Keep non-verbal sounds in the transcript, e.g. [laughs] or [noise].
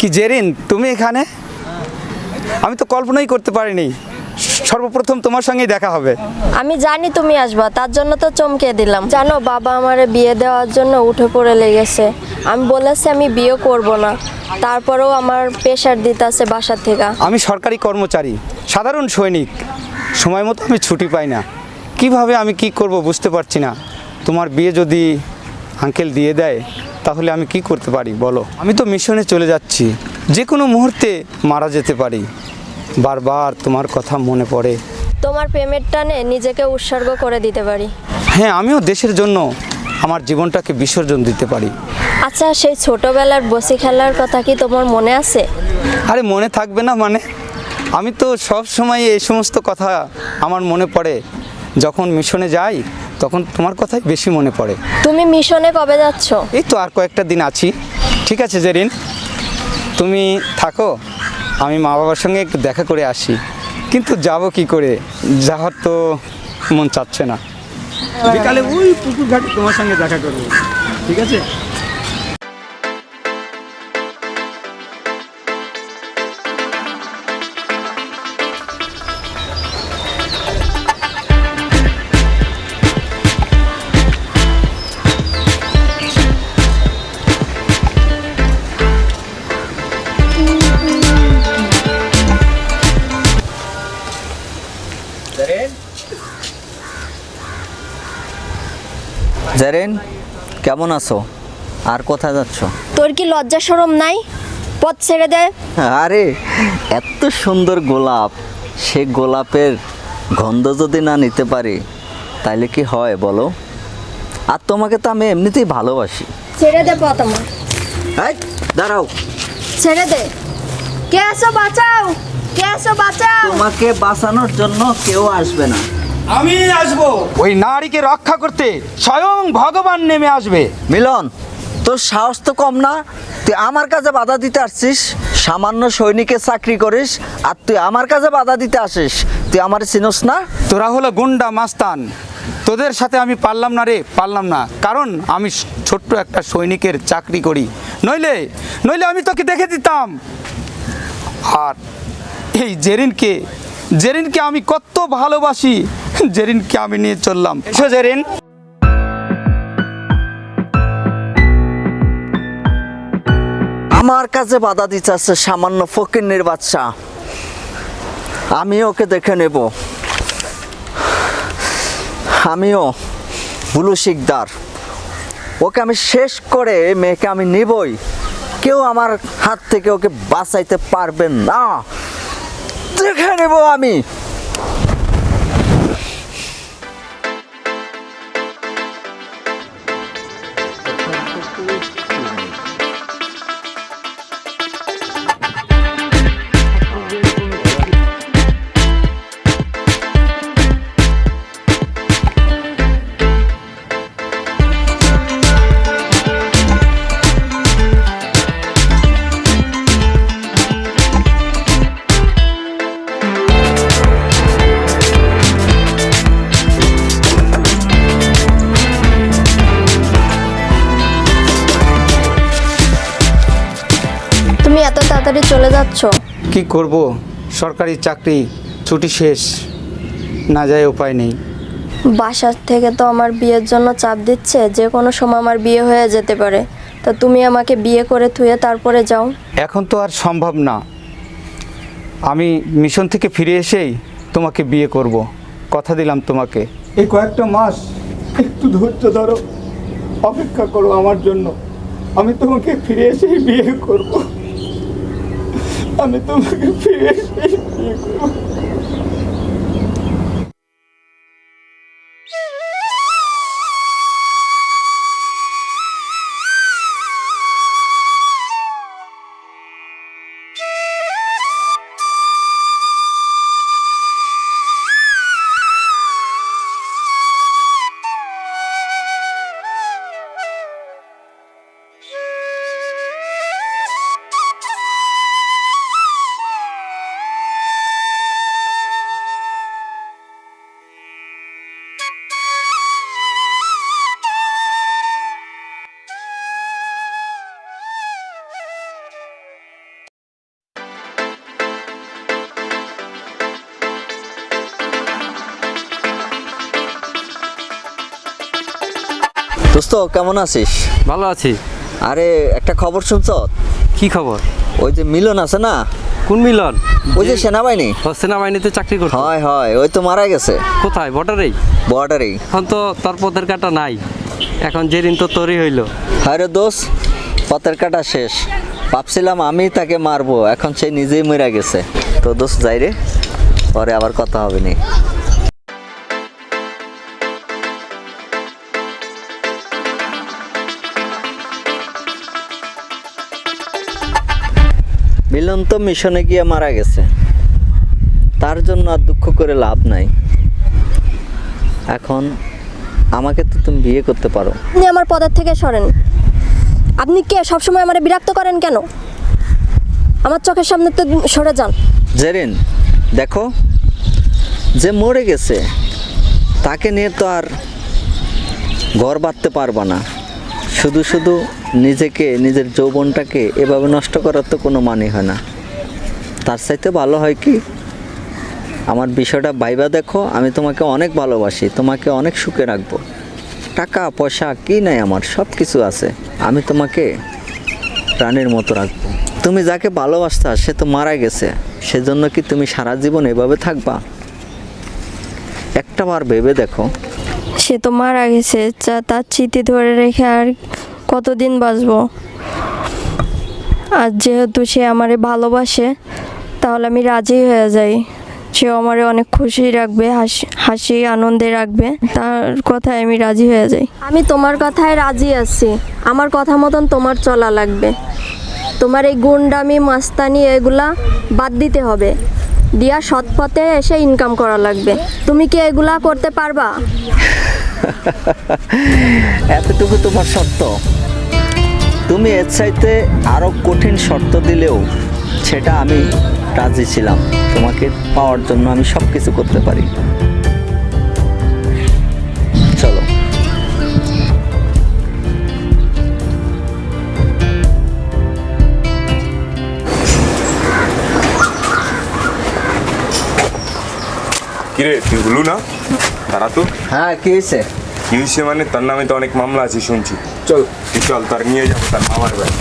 কি জেরিন তুমি এখানে? আমি তো কল্পনাই করতে পারিনি। সর্বপ্রথম তোমার সঙ্গেই দেখা হবে। আমি জানি তুমি আসবা তার জন্য তো চমকে দিলাম। জানো বাবা আমারে বিয়ে দেওয়ার জন্য উঠে পড়ে লেগেছে। আমি বলেছি আমি বিয়ে করব না। তারপরেও আমার প্রেশার দিতেছে বাসা থেকে। আমি সরকারি কর্মচারী সাধারণ সৈনিক। সময় মতো আমি ছুটি পাই না। কীভাবে আমি কি করব বুঝতে পারছি না। তোমার বিয়ে যদি আঙ্কেল দিয়ে দেয় তাহলে আমি কি করতে পারি বলো? আমি তো মিশনে চলে যাচ্ছি। যে কোনো মুহূর্তে মারা যেতে পারি। বারবার তোমার কথা মনে পড়ে। তোমার প্রেমের টানে নিজেকে উৎসর্গ করে দিতে পারি। হ্যাঁ আমিও দেশের জন্য আমার জীবনটাকে বিসর্জন দিতে পারি। আচ্ছা সেই ছোটবেলার বসি খেলার কথা কি তোমার মনে আছে? আরে মনে থাকবে না মানে? আমি তো সব সময় এই সমস্ত কথা আমার মনে পড়ে। যখন মিশনে যাই তখন তোমার কথাই বেশি মনে পড়ে। তুমি মিশনে কবে যাচ্ছ? এই তো আর কয়েকটা দিন আছি। ঠিক আছে জেরিন। তুমি থাকো আমি মা বাবার সঙ্গে একটু দেখা করে আসি। কিন্তু যাব কি করে? যাওয়ার তো মন চাচ্ছে না। বিকালে ওই পুকুর ঘাটে তোমার সঙ্গে দেখা করব। ঠিক আছে? জারেন কেমন আছো? আর কোথায় যাচ্ছ? তোর কি লজ্জা সরম নাই? পথ ছেড়ে দে। আরে এত সুন্দর গোলাপ। সে গোলাপের গন্ধ যদি না নিতে পারি তাইলে কি হয় বলো? আর তোমাকে তো আমি এমনিতেই ভালোবাসি। ছেড়ে দে পথ আমার। এই, দাঁড়াও। ছেড়ে দে। কে আসো বাঁচাও? কে আসো বাঁচাও? তোমাকে বাঁচানোর জন্য কেউ আসবে না। আমি আসব। ওই নারীকে রক্ষা করতে স্বয়ং ভগবান নেমে আসবে। মিলন তোর সাহস তো কম না? তুই আমার কাছে বাধা দিতে আসছিস? সামান্য সৈনিকের চাকরি করিস আর তুই আমার কাছে বাধা দিতে আসিস। তুই আমার চিনোস না? তোরা হলো গুন্ডা মাস্তান। তোদের সাথে আমি পারলাম না রে পারলাম না। কারণ আমি ছোট্ট একটা সৈনিকের চাকরি করি। নইলে নইলে আমি তোকে দেখে দিতাম। আর এই জেরিনকে জেরিনকে আমি কত ভালোবাসি। [laughs] জেরিনকে আমি নিয়ে চললাম। জেরিন। আমার কাছে বাধা দিতে আসছে সামান্য ফকিন্নির বাচ্চা। আমি ওকে দেখে নেব। আমিও বুলু শিকদার। ওকে আমি শেষ করে মেয়েকে আমি নিবই। কেউ আমার হাত থেকে ওকে বাঁচাইতে পারবেন না। দেখে নেব আমি। চলে যাচ্ছ? কি করব? সরকারি চাকরি ছুটি শেষ। না যায় উপায় নেই। বাসার থেকে তো আমার বিয়ের জন্য চাপ দিচ্ছে যে কোনো সময় আমার বিয়ে হয়ে যেতে পারে। তা তুমি আমাকে বিয়ে করে থুয়ে তারপরে যাও। এখন তো আর সম্ভব না। আমি মিশন থেকে ফিরে এসেই তোমাকে বিয়ে করব। কথা দিলাম তোমাকে। এই কয়েকটা মাস একটু ধৈর্য ধরো। অপেক্ষা করো আমার জন্য। আমি তোমাকে ফিরে এসেই বিয়ে করব। আমি তোমাকে ফিরে এসেই দোস্ত কেমন আছিস? ভালো আছি। আরে একটা খবর শুনছ? কি খবর? ওই যে মিলন আছে না? কোন মিলন? ওই যে সেনাবাহিনী। সেনাবাহিনীতে চাকরি করতো। হয় হয় ওই তো মারা গেছে। কোথায়? বর্ডারেই? বর্ডারেই। এখন তো তার পথের কাটা নাই। এখন যেদিন তো তৈরি হইল। হায় রে দোষ পথের কাটা শেষ। ভাবছিলাম আমি তাকে মারবো এখন সে নিজেই মরে গেছে। তো দোষ যাই রে পরে আবার কথা হবে নি। মিলন তো মিশনে গিয়ে মারা গেছে। তার জন্য আর দুঃখ করে লাভ নাই। এখন আমাকে তো তুমি বিয়ে করতে পারো। আপনি আমার পদের থেকে সরেন। আপনি কে? সবসময় আমার বিরক্ত করেন কেন? আমার চোখের সামনে তো সরে যান। জেরিন দেখো যে মরে গেছে তাকে নিয়ে তো আর ঘর বাঁধতে পারবা না। শুধু শুধু নিজেকে, নিজের যৌবনটাকে এভাবে নষ্ট করার তো কোনো মানে হয় না। তার চাইতে ভালো হয় কি? আমার বিষয়টা বাইবা দেখো, আমি তোমাকে অনেক ভালোবাসি, তোমাকে অনেক সুখে রাখব। টাকা, পয়সা, কি নাই আমার সব কিছু আছে। আমি তোমাকে প্রাণের মতো রাখব। তুমি যাকে ভালোবাসতা, সে তো মারা গেছে। সেজন্য কি তুমি সারা জীবন এভাবে থাকবা? একটা বার ভেবে দেখো। সে তো মারা গেছে, যা- তার স্মৃতি ধরে রেখে আর কতদিন বাঁচবো? আর যেহেতু সে আমারে ভালোবাসে, তাহলে আমি রাজি হয়ে যাই। সে আমারে অনেক খুশি রাখবে, হাসি হাসি, আনন্দে রাখবে। তার কথায় আমি রাজি হয়ে যাই। আমি তোমার কথায় রাজি আছি। আমার কথা মতন তোমার চলা লাগবে। তোমার এই গুন্ডামি, মাস্তানি, এগুলা বাদ দিতে হবে। দিয়া সৎ পথে এসে ইনকাম করা লাগবে। তুমি কি এগুলা করতে পারবা? [laughs] এতটুকু তোমার শর্ত। তুমি এর চাইতে আরও কঠিন শর্ত দিলেও সেটা আমি রাজি ছিলাম। তোমাকে পাওয়ার জন্য আমি সব কিছু করতে পারি। কিরে তুই না তারা তো? হ্যাঁ কি হয়েছে? কি হয়েছে মানে? তার নামে তো অনেক মামলা আছে শুনছি। চল। তুই চল তার নিয়ে যাব তার মামার বাড়ি।